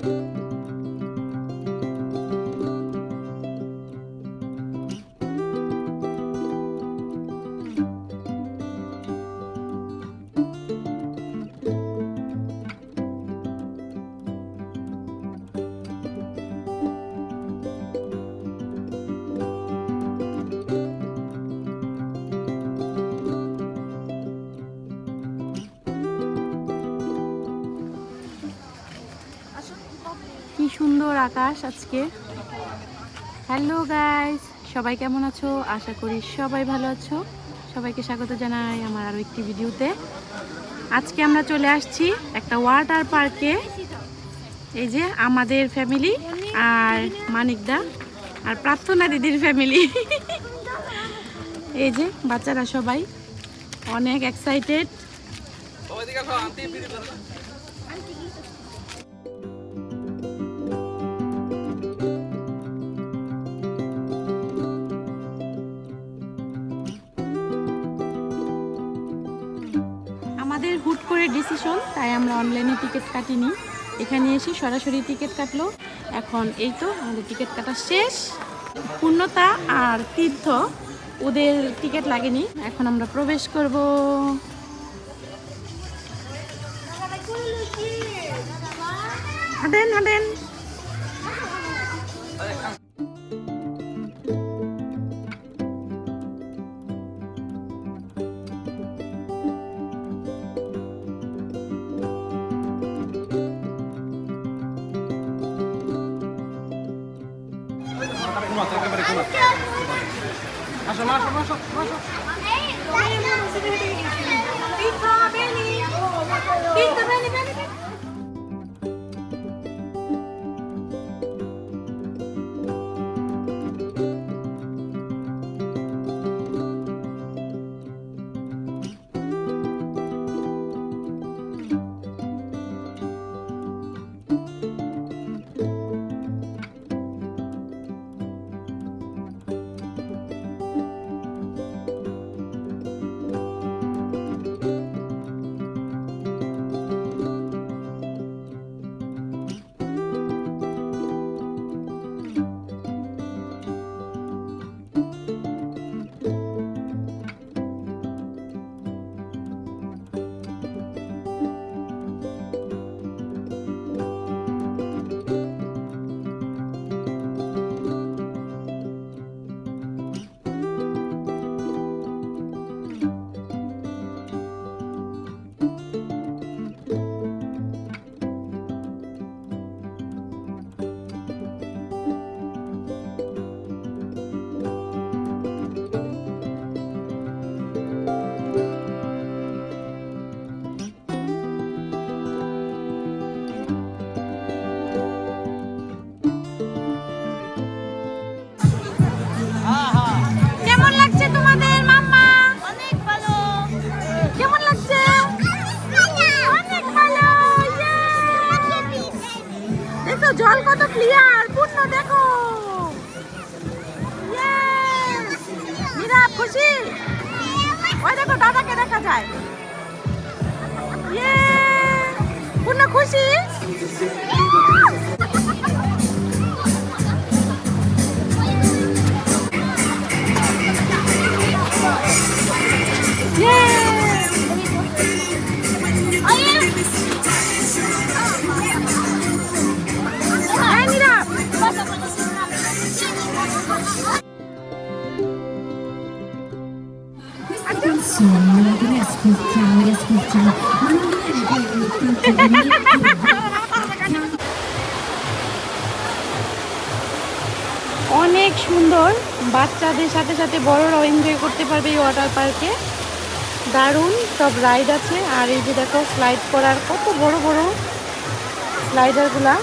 কি সুন্দর আকাশ আজকে। হ্যালো গাইস সবাই কেমন আছো? আশা করি সবাই ভালো আছো। সবাইকে স্বাগত জানাই আমার আরও একটি ভিডিওতে। আজকে আমরা চলে আসছি একটা ওয়াটার পার্কে এই যে আমাদের ফ্যামিলি আর মানিকদা আর প্রার্থনা দিদির ফ্যামিলি এই যে বাচ্চারা সবাই অনেক এক্সাইটেড হুট করে ডিসিশন তাই আমরা অনলাইনে টিকিট কাটিনি। এখানে এসে সরাসরি টিকিট কাটলো। এখন এই তো, আমাদের টিকিট কাটা শেষ। পূর্ণতা আর তীর্থ, ওদের টিকিট লাগেনি। এখন আমরা প্রবেশ করব। হাঁটেন হাঁটেন কেমন খুশি ওই দেখো দাদাকে দেখা যায় Yeah! পূর্ণ খুশি Yeah! Hey, অনেক সুন্দর। বাচ্চাদের সাথে সাথে বড়রাও এনজয় করতে পারবে এই ওয়াটার পার্কে দারুণ, সব রাইড আছে। আর এই যে দেখো স্লাইড করার কত বড় বড় স্লাইডারগুলা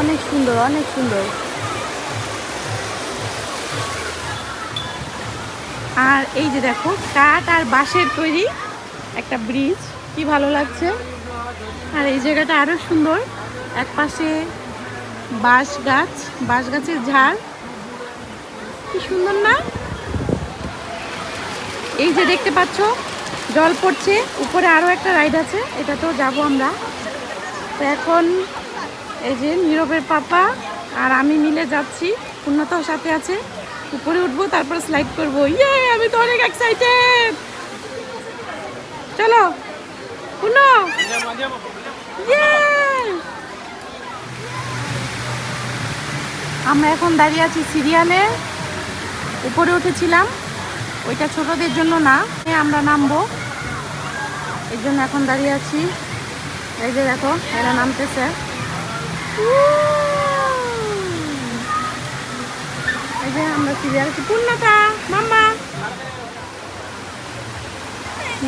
অনেক সুন্দর অনেক সুন্দর। আর এই যে দেখো, কাঠ আর বাঁশের তৈরি একটা ব্রিজ কি ভালো লাগছে। আর এই জায়গাটা আরও সুন্দর। এক পাশে বাঁশ গাছ বাঁশ গাছের ঝাড় কি সুন্দর না? এই যে দেখতে পাচ্ছ জল পড়ছে। উপরে আরও একটা রাইড আছে এটা তো যাব আমরা। তো এখন এই যে নীরবের পাপা আর আমি মিলে যাচ্ছি। পূর্ণতাও সাথে আছে। উপরে উঠবো তারপর স্লাইড করব। ইয়ে আমি তো অনেক এক্সাইটেড চলো পূর্ণ! Yay! আমরা এখন দাঁড়িয়ে আছি সিরিয়ালে। উপরে উঠেছিলাম। ওইটা ছোটদের জন্য না। আমরা নামবো। এই জন্য এখন দাঁড়িয়ে আছি। এই যে দেখো, এরা নামতেছে। এই যে আমরা সিরিয়াল পূর্ণতা, মাম্মা!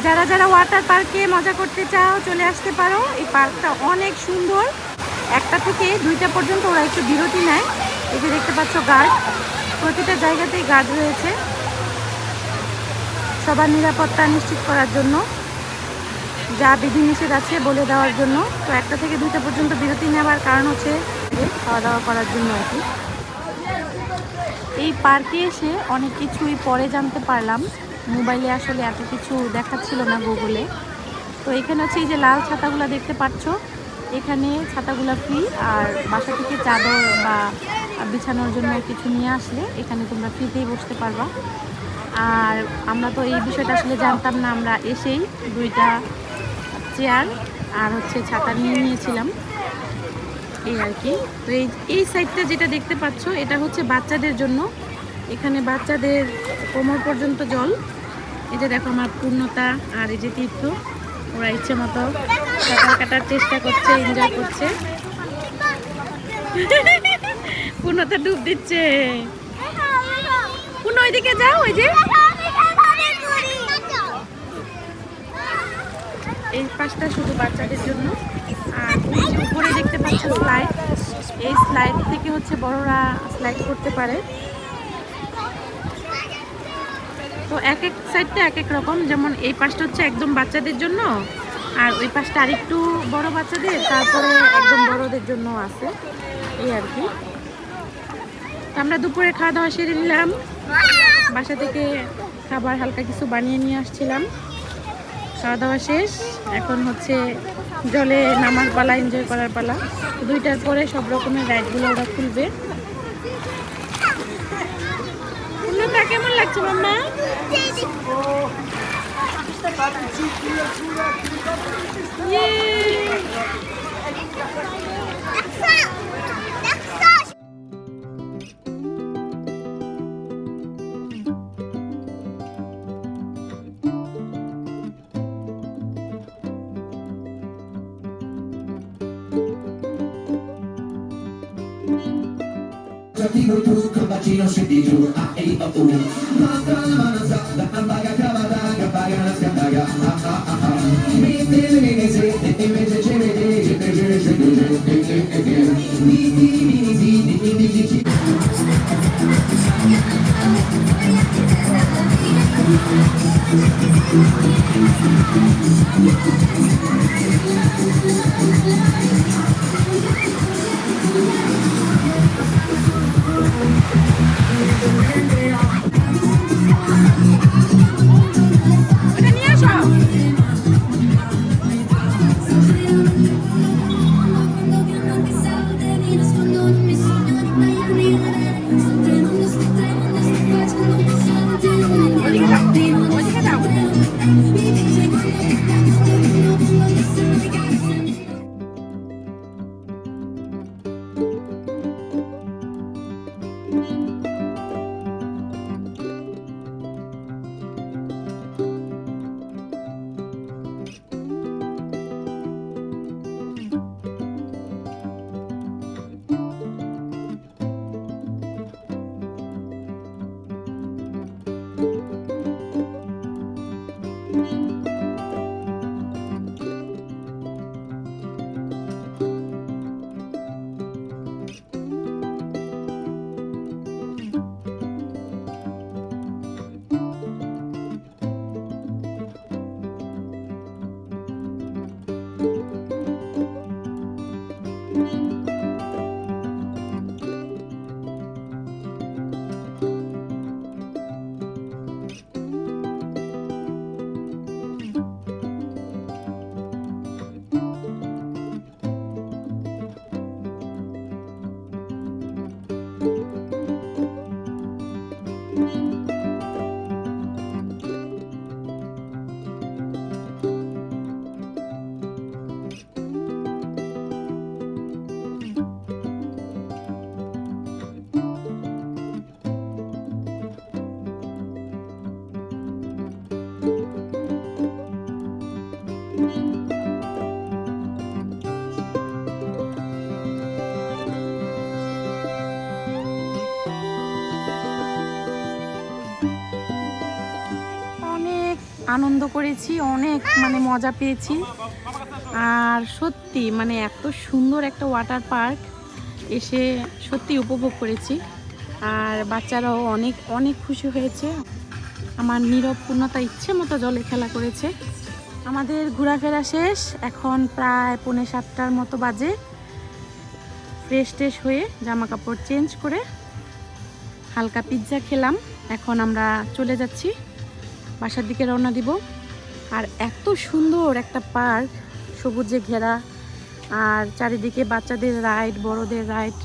যারা যারা ওয়াটার পার্কে মজা করতে চাও, চলে আসতে পারো। এই পার্কটা অনেক সুন্দর। একটা থেকে দুইটা পর্যন্ত ওরা একটু বিরতি নেয়। এই যে দেখতে পাচ্ছ গার্ড, প্রতিটা জায়গাতেই গার্ড রয়েছে। সবার নিরাপত্তা নিশ্চিত করার জন্য, যা বিধিনিষেধ আছে বলে দেওয়ার জন্য। তো একটা থেকে দুইটা পর্যন্ত বিরতি নেওয়ার কারণ হচ্ছে খাওয়া দাওয়া করার জন্য আর কি। এই পার্কে এসে অনেক কিছুই পরে জানতে পারলাম। মোবাইলে আসলে এত কিছু দেখাচ্ছিল না গুগলে। তো এখানে হচ্ছে এই যে লাল ছাতাগুলো দেখতে পাচ্ছ। এখানে ছাতাগুলো ফ্রি আর বাসা থেকে চাদর বা বিছানোর জন্য কিছু নিয়ে আসলে এখানে তোমরা ফ্রিতেই বসতে পারবা। আর আমরা তো এই বিষয়টা আসলে জানতাম না, আমরা এসেই দুইটা চেয়ার আর হচ্ছে ছাতা নিয়ে নিয়েছিলাম। এই আর কি। তো এই এই সাইডটা যেটা দেখতে পাচ্ছ, এটা হচ্ছে বাচ্চাদের জন্য। এখানে বাচ্চাদের কোমর পর্যন্ত জল। এই যে দেখো আমার পূর্ণতা আর এই যে তীর্থ। ওরা ইচ্ছে মতো সাঁতার কাটার চেষ্টা করছে এনজয় করছে। পূর্ণতা ডুব দিচ্ছে। পূর্ণ, ওইদিকে যাও, ওই যে। এই পাশটা শুধু বাচ্চাদের জন্য। আর উপরে দেখতে পাচ্ছ স্লাইড এই স্লাইড থেকে হচ্ছে বড়রা স্লাইড করতে পারে। তো এক এক সাইডটা এক এক রকম। যেমন এই পাশটা হচ্ছে একদম বাচ্চাদের জন্য, আর ওই পাশটা আরেকটু বড় বাচ্চাদের, তারপরে একদম বড়দের জন্য আছে। এই আর কি। আমরা দুপুরে খাওয়া দাওয়া সেরে নিলাম। বাসা থেকে খাবার হালকা কিছু বানিয়ে নিয়ে আসছিলাম। খাওয়া দাওয়া শেষ। এখন হচ্ছে জলে নামার পালা এনজয় করার পালা। দুইটার পরে সব রকমের রাইডগুলো ওরা খুলবে। কেমন লাগছে মাম্মা! Con bacino scendi giù A e I O U Nostra la mano da Ambaga cavata Gabaga la Ah ah ah ah Mette le mie sette invece ce ne dice E ce ne ce ne ce E e e e Visti i mini siti I dici ci আনন্দ করেছি, অনেক মানে মজা পেয়েছি। আর সত্যি মানে এত সুন্দর একটা ওয়াটার পার্ক এসে সত্যি উপভোগ করেছি। আর বাচ্চারাও অনেক অনেক খুশি হয়েছে। আমার নিরব পূর্ণতা ইচ্ছে মতো জলে খেলা করেছে। আমাদের ঘোরাফেরা শেষ, এখন প্রায় পৌনে সাতটার মতো বাজে। ফ্রেশ ট্রেশ হয়ে জামা কাপড় চেঞ্জ করে হালকা পিৎজা খেলাম। এখন আমরা চলে যাচ্ছি, বাসার দিকে রওনা দিব। আর এত সুন্দর একটা পার্ক সবুজে ঘেরা, আর চারিদিকে বাচ্চাদের রাইড বড়দের রাইড